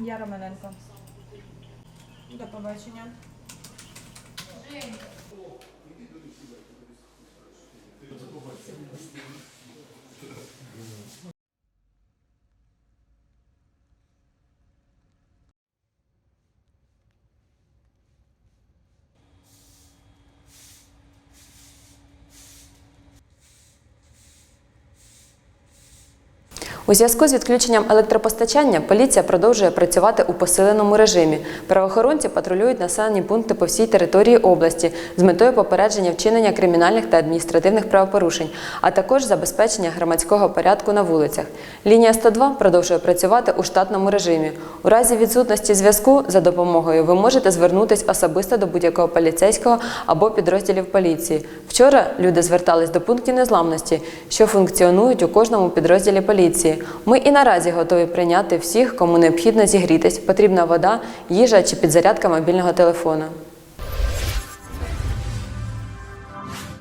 Я Романенко. До побачення. У зв'язку з відключенням електропостачання поліція продовжує працювати у посиленому режимі. Правоохоронці патрулюють населені пункти по всій території області з метою попередження вчинення кримінальних та адміністративних правопорушень, а також забезпечення громадського порядку на вулицях. Лінія 102 продовжує працювати у штатному режимі. У разі відсутності зв'язку за допомогою ви можете звернутися особисто до будь-якого поліцейського або підрозділів поліції. Вчора люди звертались до пунктів незламності, що функціонують у кожному підрозділі поліції. Ми і наразі готові прийняти всіх, кому необхідно зігрітись, потрібна вода, їжа чи підзарядка мобільного телефона.